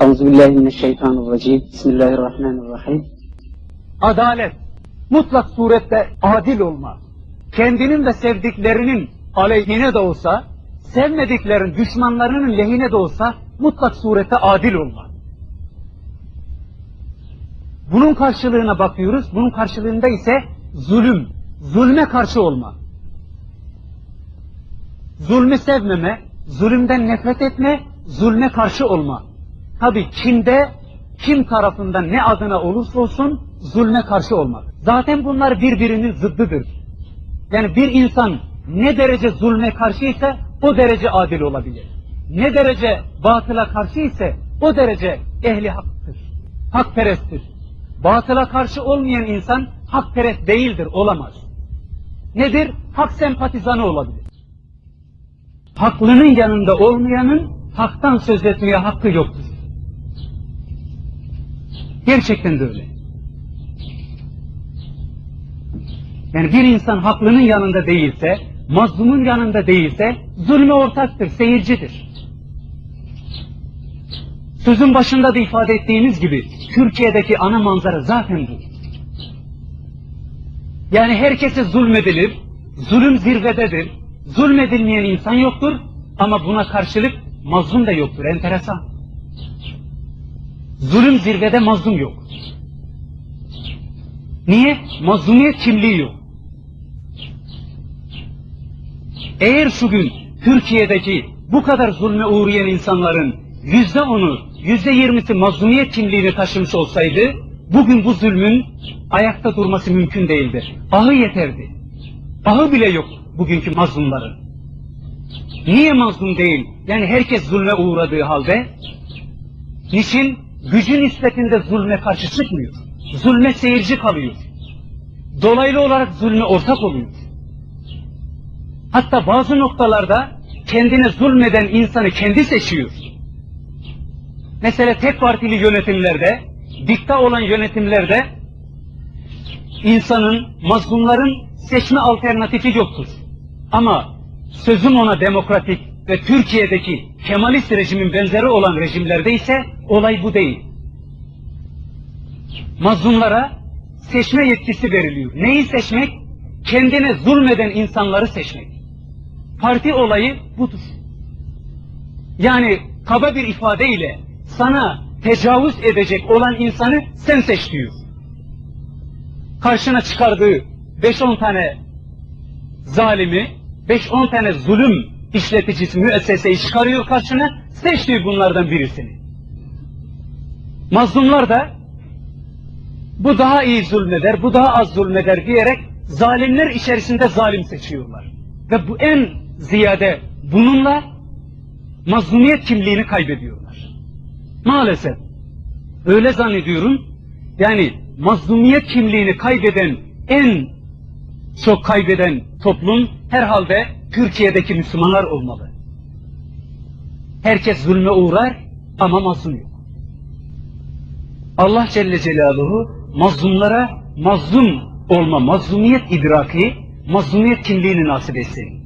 Euzubillahimineşşeytanirracim. Bismillahirrahmanirrahim. Adalet, mutlak surette adil olma. Kendinin ve sevdiklerinin aleyhine de olsa, sevmediklerin, düşmanlarının lehine de olsa mutlak surette adil olma. Bunun karşılığına bakıyoruz. Bunun karşılığında ise zulüm, zulme karşı olma. Zulmü sevmeme, zulümden nefret etme, zulme karşı olma. Tabi kimde, kim tarafından ne adına olursa olsun zulme karşı olmak. Zaten bunlar birbirinin zıddıdır. Yani bir insan ne derece zulme karşı ise o derece adil olabilir. Ne derece batıla karşı ise o derece ehli haktır. Hakperesttir. Batıla karşı olmayan insan hakperest değildir, olamaz. Nedir? Hak sempatizanı olabilir. Haklının yanında olmayanın haktan söz etmeye hakkı yoktur. Gerçekten de öyle. Yani bir insan haklının yanında değilse, mazlumun yanında değilse, zulme ortaktır, seyircidir. Sözün başında da ifade ettiğimiz gibi, Türkiye'deki ana manzara zaten bu. Yani herkese zulmedilir, zulüm zirvededir, zulmedilmeyen insan yoktur ama buna karşılık mazlum da yoktur, enteresan. Zulüm zirvede mazlum yok. Niye? Mazlumiyet kimliği yok. Eğer şu gün Türkiye'deki bu kadar zulme uğrayan insanların yüzde onu, yüzde yirmisi mazlumiyet kimliğini taşımış olsaydı, bugün bu zulmün ayakta durması mümkün değildir. Ahı yeterdi. Ahı bile yok bugünkü mazlumların. Niye mazlum değil? Yani herkes zulme uğradığı halde, niçin? Gücü nispetinde zulme karşı çıkmıyor. Zulme seyirci kalıyor. Dolaylı olarak zulme ortak oluyor. Hatta bazı noktalarda kendine zulmeden insanı kendi seçiyor. Mesela tek partili yönetimlerde, dikta olan yönetimlerde insanın, mazlumların seçme alternatifi yoktur. Ama sözüm ona demokratik ve Türkiye'deki Kemalist rejimin benzeri olan rejimlerde ise olay bu değil. Mazlumlara seçme yetkisi veriliyor. Neyi seçmek? Kendine zulmeden insanları seçmek. Parti olayı budur. Yani kaba bir ifadeyle sana tecavüz edecek olan insanı sen seç diyor. Karşına çıkardığı 5-10 tane zalimi, 5-10 tane zulüm işleticisi müesseseyi çıkarıyor karşına, seç diyor bunlardan birisini. Mazlumlar da bu daha iyi zulmeder, bu daha az zulmeder diyerek zalimler içerisinde zalim seçiyorlar. Ve bu en ziyade bununla mazlumiyet kimliğini kaybediyorlar. Maalesef. Öyle zannediyorum. Yani mazlumiyet kimliğini kaybeden en çok kaybeden toplum herhalde Türkiye'deki Müslümanlar olmalı. Herkes zulme uğrar ama mazlum yok. Allah Celle Celaluhu mazlumlara mazlum olma, mazlumiyet idraki, mazlumiyet kimliğini nasip etsin.